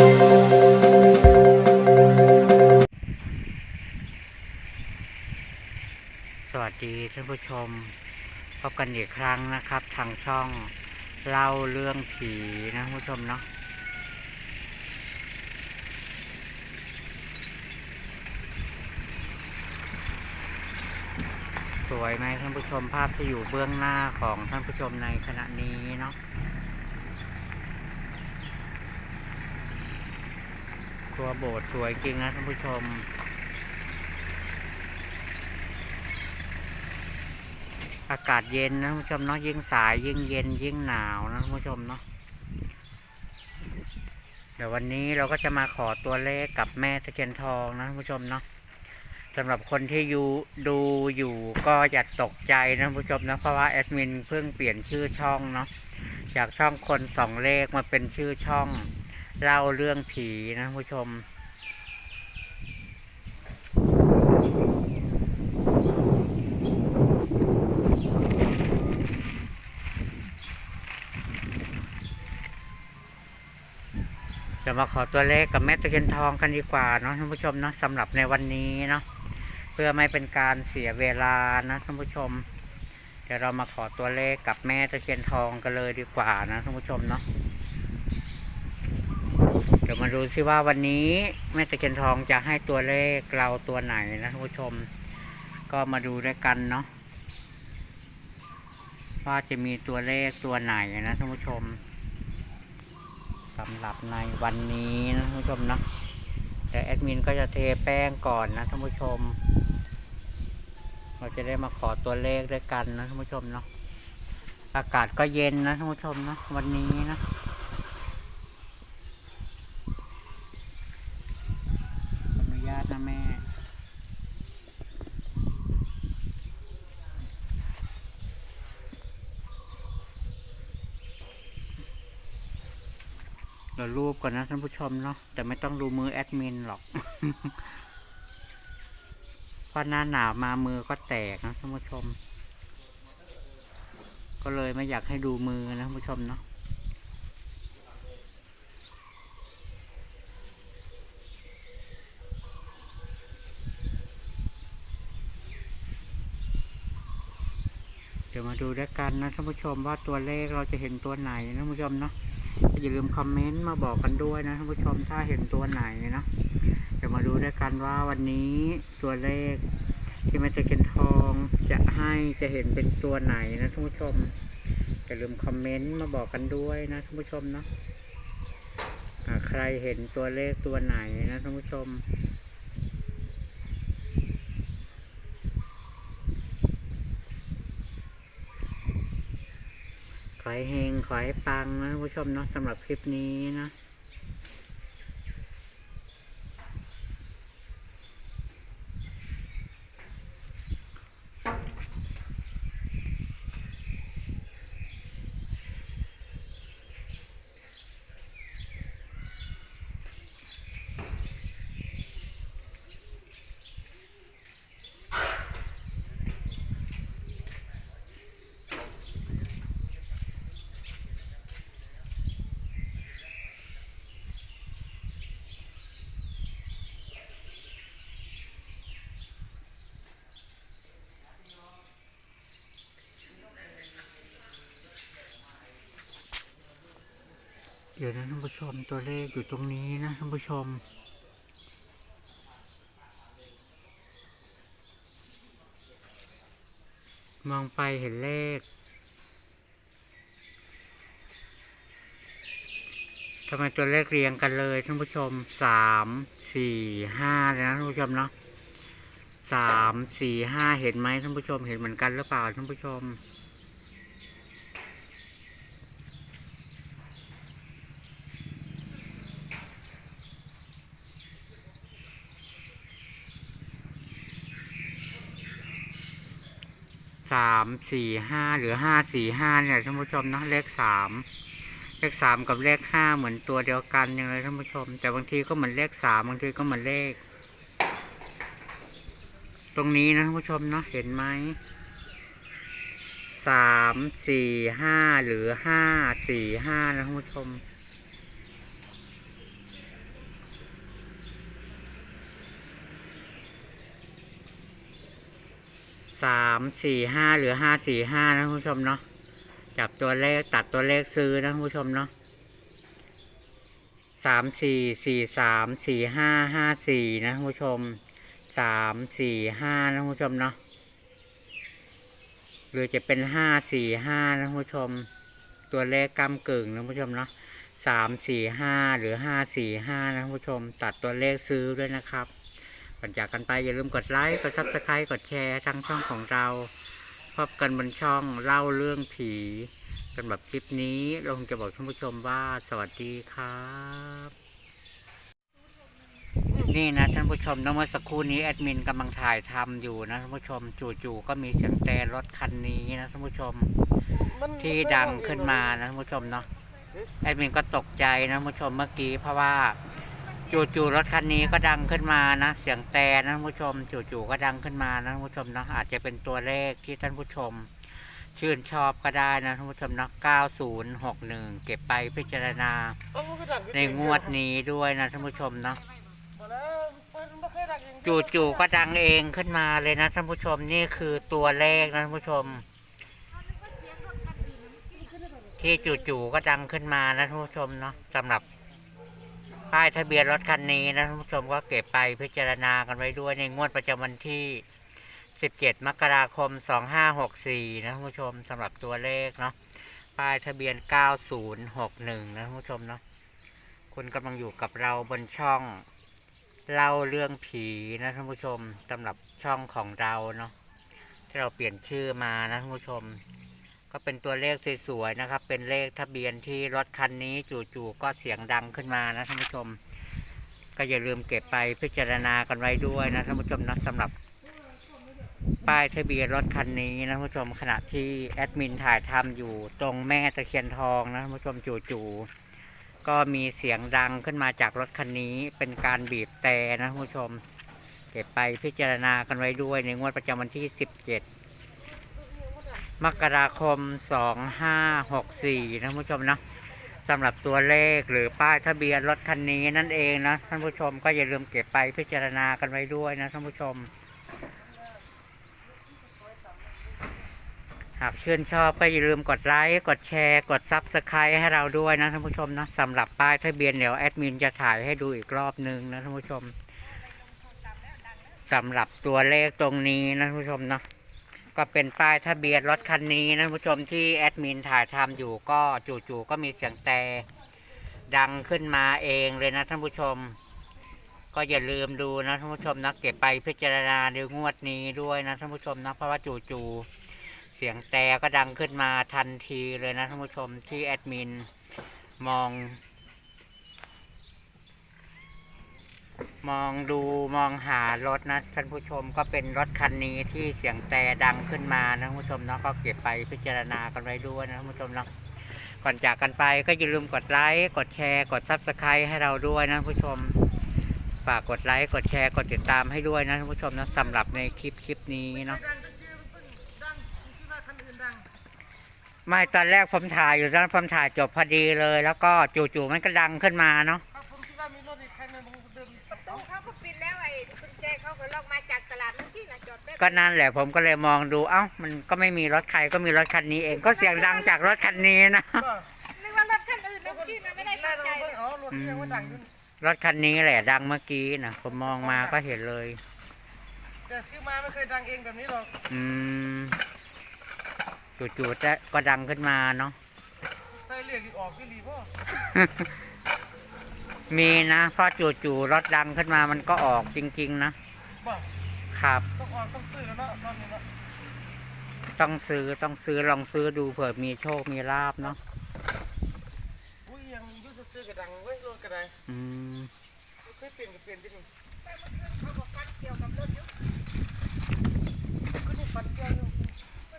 สวัสดีท่านผู้ชม พบกันอีกครั้งนะครับ ทางช่องเล่าเรื่องผีนะท่านผู้ชมเนาะสวยไหมท่านผู้ชมภาพที่อยู่เบื้องหน้าของท่านผู้ชมในขณะนี้เนาะ ตัวโบสถ์สวยจริงนะท่านผู้ชม อากาศเย็นนะท่านผู้ชมเนาะยิ่งสายยิ่งเย็นยิ่งหนาวนะท่านผู้ชมเนาะเดี๋ยววันนี้เราก็จะมาขอตัวเลขกับแม่ตะเคียนทองนะท่านผู้ชมเนาะสำหรับคนที่อยู่ดูอยู่ก็อย่าตกใจนะท่านผู้ชมนะเพราะว่าแอดมินเพิ่งเปลี่ยนชื่อช่องเนาะจากช่องคนสองเลขมาเป็นชื่อช่อง เล่าเรื่องผีนะผู้ชม จะมาขอตัวเลขกับแม่ตะเคียนทองกันดีกว่าเนาะท่านผู้ชมเนาะสำหรับในวันนี้เนาะเพื่อไม่เป็นการเสียเวลานะท่านผู้ชม เดี๋ยวเรามาขอตัวเลขกับแม่ตะเคียนทองกันเลยดีกว่านะท่านผู้ชมเนาะ ดี๋ยวมาดูซิว่าวันนี้แม่ตะเคียนทองจะให้ตัวเลขเราตัวไหนนะท่านผู้ชม ก็มาดูด้วยกันเนาะว่าจะมีตัวเลขตัวไหนนะท่านผู้ชมสำหรับในวันนี้นะท่านผู้ชมเนาะแต่แอดมินก็จะเทแป้งก่อนนะท่านผู้ชม เราจะได้มาขอตัวเลขด้วยกันนะท่านผู้ชมเนาะอากาศก็เย็นนะท่านผู้ชมเนาะวันนี้นะขออนุญาตนะแม่ เรารูปก่อนนะท่านผู้ชมเนาะแต่ไม่ต้องดูมือแอดมินหรอกเพราะหน้าหนาวมามือก็แตกนะท่านผู้ชม ก็เลยไม่อยากให้ดูมือนะท่านผู้ชมเนาะเดี๋ยวมาดูด้วยกันนะท่านผู้ชมว่าตัวเลขเราจะเห็นตัวไหนนะท่านผู้ชมเนาะ อย่าลืมคอมเมนต์มาบอกกันด้วยนะท่านผู้ชมถ้าเห็นตัวไหนนะเดี๋ยวมาดูด้วยกันว่าวันนี้ตัวเลขที่มาจะเก็นทองจะให้จะเห็นเป็นตัวไหนนะท่านผู้ชมอย่าลืมคอมเมนต์มาบอกกันด้วยนะท่านผู้ชมเนาะใครเห็นตัวเลขตัวไหนนะท่านผู้ชม อให้เฮงขอให้ปังนะผู้ชมเนาะสำหรับคลิปนี้นะ เดี๋ยวนะท่านผู้ชมตัวเลขอยู่ตรงนี้นะท่านผู้ชม มองไปเห็นเลขทำไมตัวเลขเรียงกันเลยท่านผู้ชมสามสี่ห้าเลยนะท่านผู้ชมเนาะสามสี่ห้าเห็นไหมท่านผู้ชมเห็นเหมือนกันหรือเปล่าท่านผู้ชมามสี่ห้าหรือห้าสี่ห้าเนี่ยท่านผู้ชมนะเลขสามเลขสามกับเลขห้าเหมือนตัวเดียวกันอย่างเลยท่านผู้ชม แต่บางทีก็เหมือนเลขสามบางทีก็เหมือนเลข ตรงนี้นะท่านผู้ชมเนาะเห็นไหมสามสี่ห้าหรือห้าสี่ห้านะท่านผู้ชม สามสี่ห้าหรือห้าสี่ห้านะผู้ชมเนาะจับตัวเลขตัดตัวเลขซื้อนะผู้ชมเนาะสามสี่สี่สามสี่ห้าห้าสี่นะผู้ชมสามสี่ห้านะผู้ชมเนาะหรือจะเป็นห้าสี่ห้านะผู้ชม ตัวเลขกำกึ่งนะผู้ชมเนาะสามสี่ห้าหรือห้าสี่ห้านะผู้ชม ตัดตัวเลขซื้อด้วยนะครับ ก่อนจากกันไปอย่าลืมกดไลค์ กดซับสไครต์กดแชร์ทางช่องของเรา พบกันบนช่องเล่าเรื่องผีสำหรับคลิปนี้เราคงจะบอกท่านผู้ชมว่าสวัสดีครับ นี่นะท่านผู้ชมนะเมื่อสักครู่นี้แอดมินกำลังถ่ายทำอยู่นะท่านผู้ชมจู่ๆก็มีเสียงแต่รถคันนี้นะท่านผู้ชมที่ดังขึ้นมานะท่านผู้ชมเนาะแอดมินก็ตกใจนะท่านผู้ชมเมื่อกี้เพราะว่า จู่ๆรถคันนี้ก็ดังขึ้นมานะ เสียงแต่นะท่านผู้ชม จู่ๆก็ดังขึ้นมานะท่านผู้ชมเนาะอาจจะเป็นตัวเลขที่ท่านผู้ชม ชื่นชอบก็ได้นะท่านผู้ชมเนาะ9061 เก็บไปพิจารณา ในงวดนี้ด้วยนะท่านผู้ชมเนาะจู่ๆก็ดังเองขึ้นมาเลยนะท่านผู้ชมนี่คือตัวเลขนะท่านผู้ชม ที่จู่ๆก็ดังขึ้นมานะท่านผู้ชมเนาะสำหรับ ป้ายทะเบียนรถคันนี้นะท่านผู้ชมก็เก็บไปพิจารณากันไว้ด้วยในงวดประจำวันที่ 17 มกราคม 2564 นะท่านผู้ชมสำหรับตัวเลขเนาะป้ายทะเบียน 9061 นะท่านผู้ชมเนาะคุณกำลังอยู่กับเราบนช่องเล่าเรื่องผีนะท่านผู้ชมสำหรับช่องของเราเนาะที่เราเปลี่ยนชื่อมานะท่านผู้ชม ก็เป็นตัวเลขสวยๆนะครับ เป็นเลขทะเบียนที่รถคันนี้จู่ๆก็เสียงดังขึ้นมานะท่านผู้ชม ก็อย่าลืมเก็บไปพิจารณากันไว้ด้วยนะท่านผู้ชมนะสำหรับป้ายทะเบียนรถคันนี้นะท่านผู้ชมขณะที่แอดมินถ่ายทำอยู่ตรงแม่ตะเคียนทองนะท่านผู้ชมจู่ๆก็มีเสียงดังขึ้นมาจากรถคันนี้เป็นการบีบแต่นะท่านผู้ชม เก็บไปพิจารณากันไว้ด้วยในงวดประจำวันที่ 17 มกราคม 2564นะท่านผู้ชมนะสำหรับตัวเลขหรือป้ายทะเบียนรถคันนี้นั่นเองนะท่านผู้ชมก็อย่าลืมเก็บไปพิจารณากันไว้ด้วยนะท่านผู้ชม หากชื่นชอบก็อย่าลืมกดไลค์กดแชร์ กดซับสไครต์ให้เราด้วยนะท่านผู้ชมนะสำหรับป้ายทะเบียนเดี๋ยวแอดมินจะถ่ายให้ดูอีกรอบนึงนะท่านผู้ชมสำหรับตัวเลขตรงนี้นะท่านผู้ชมเนาะ ก็เป็นป้ายทะเบียนรถคันนี้นะท่านผู้ชมที่แอดมินถ่ายทำอยู่ก็จู่ๆก็มีเสียงแต่ดังขึ้นมาเองเลยนะท่านผู้ชม ก็อย่าลืมดูนะท่านผู้ชมนะเก็บไปพิจารณาในงวดนี้ด้วยนะท่านผู้ชมนะเพราะว่าจู่ๆเสียงแต่ก็ดังขึ้นมาทันทีเลยนะท่านผู้ชมที่แอดมินมอง มองดูมองหารถนะท่านผู้ชมก็เป็นรถคันนี้ที่เสียงแต่ดังขึ้นมานะท่านผู้ชมเนาะก็เก็บไปพิจารณากันไว้ด้วยนะท่านผู้ชมเนาะก่อนจากกันไปก็อย่าลืมกดไลค์กดแชร์ กดซับสไครต์ให้เราด้วยนะท่านผู้ชม ฝากกดไลค์กดแชร์กดติดตามให้ด้วยนะท่านผู้ชมนะสำหรับในคลิปคลิปนี้เนาะไม่ตอนแรกผมถ่ายอยู่ตอนผมถ่ายจบพอดีเลย แล้วก็จู่ๆมันก็ดังขึ้นมาเนาะ เขาก็ล็อกมาจากตลาดนั่นที่นะจอดแป๊บก็นั่นแหละผมก็เลยมองดูเอ้ามันก็ไม่มีรถใครก็มีรถคันนี้เองก็เสียงดังจากรถคันนี้นะก็นึกว่ารถคันอื่นนะพี่นะไม่ได้สน่านจะใจเพิ่งอ๋อรถที่ยังว่าดังอยู่รถคันนี้แหละดังเมื่อกี้นะผมมองมาก็เห็นเลย แต่ซื้อมาไม่เคยดังเองแบบนี้หรอกอืมจู่ๆจะก็ดังขึ้นมาเนาะ ใส่เรียกอีกออกพี่รีพ่อมีนะเพราะจู่ๆรถดังขึ้นมามันก็ออกจริง ๆ นะ บอกครับ ต้องออกต้องซื้อแล้วเนาะรอบนี้เนาะต้องซื้อต้องซื้อลองซื้อดูเผื่อมีโชคมีลาบเนาะอุ้ยยังอยุ่จะซื้อกระดังเว้ยรถกระไดอืมเคยเปลี่ยนก็เปลี่ยนที่นี่เขาบอกกันเกี่ยวกับรถอยู่ก็นี่ฟันเกี้ยวอยู่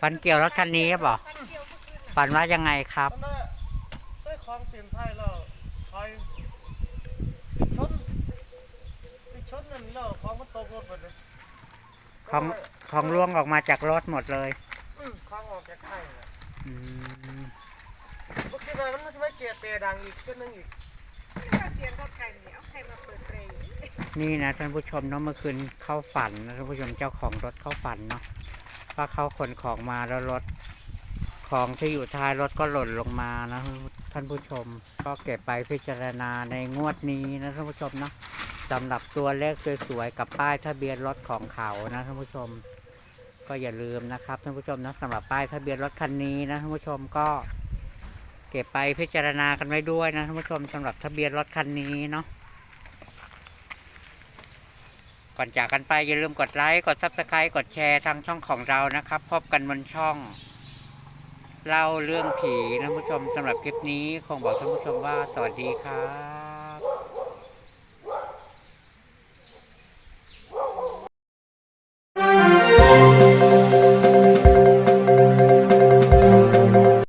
ฟันเกี่ยวรถคันนี้เปล่ากันเกี่ยวทุกคืนน่ะฝันว่ายังไงครับ ตอนนั้นใส่ของเปลี่ยนไทยแล้วคอยชนไปชนนั่น แล้วของมันตกรถหมดเลยของของล่วงออกมาจากรถหมดเลยอืมของออกจากไทยน่ะอืมบางทีมันไม่ใช่ไม่เกลียร์เตะดังอีกขึ้นนึงอีกนึกว่าเสียงรถใครเนี่ยเอาใครมาเปิดเพลงนี่นะท่านผู้ชมเนาะเมื่อคืนเข้าฝันนะท่านผู้ชมเจ้าของรถเข้าฝันเนาะว่าเขาขนของมาแล้วรถของที่อยู่ท้ายรถก็หล่นลงมานะท่านผู้ชมก็เก็บไปพิจารณาในงวดนี้นะท่านผู้ชมเนาะ สำหรับตัวเลขสวยๆกับป้ายทะเบียนรถของเขานะท่านผู้ชม ก็อย่าลืมนะครับท่านผู้ชมนะสำหรับป้ายทะเบียนรถคันนี้นะท่านผู้ชมก็เก็บไปพิจารณากันไว้ด้วยนะท่านผู้ชมสำหรับทะเบียนรถคันนี้เนาะก่อนจากกันไปอย่าลืมกดไลค์กดซับสไครต์กดแชร์ทางช่องของเรานะครับ พบกันบนช่องเล่าเรื่องผีนะท่านผู้ชมสำหรับคลิปนี้คงบอกท่านผู้ชมว่าสวัสดีครับ